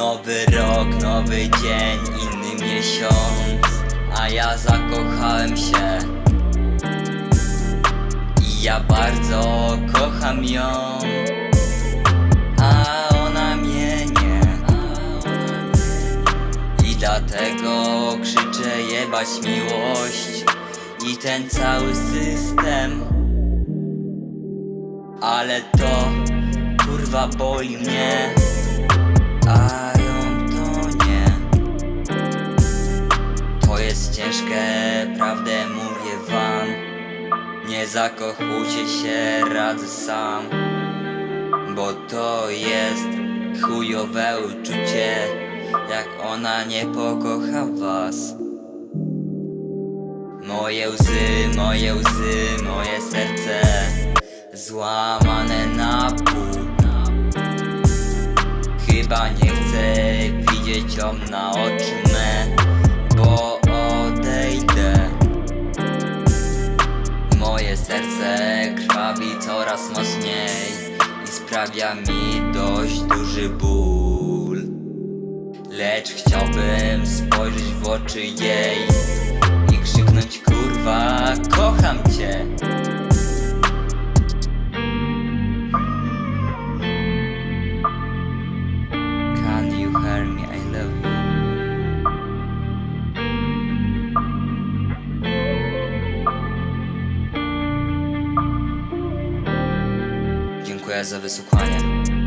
Nowy rok, nowy dzień, inny miesiąc A ja zakochałem się. I ja bardzo kocham ją. A ona mnie nie I dlatego krzyczę jebać miłość I ten cały system. Ale to kurwa boli mnie A ją to nie. To jest ciężkie, prawdę mówię wam. Nie zakochujcie się, radzę sam. Bo to jest chujowe uczucie Jak ona nie pokocha was. Moje łzy, moje łzy, moje serce. Złamane Chyba nie chcę widzieć ją na oczy me Bo odejdę. Moje serce krwawi coraz mocniej I sprawia mi dość duży ból. Lecz chciałbym spojrzeć w oczy jej I krzyknąć kurwa kocham cię Dziękuję za wysłuchanie.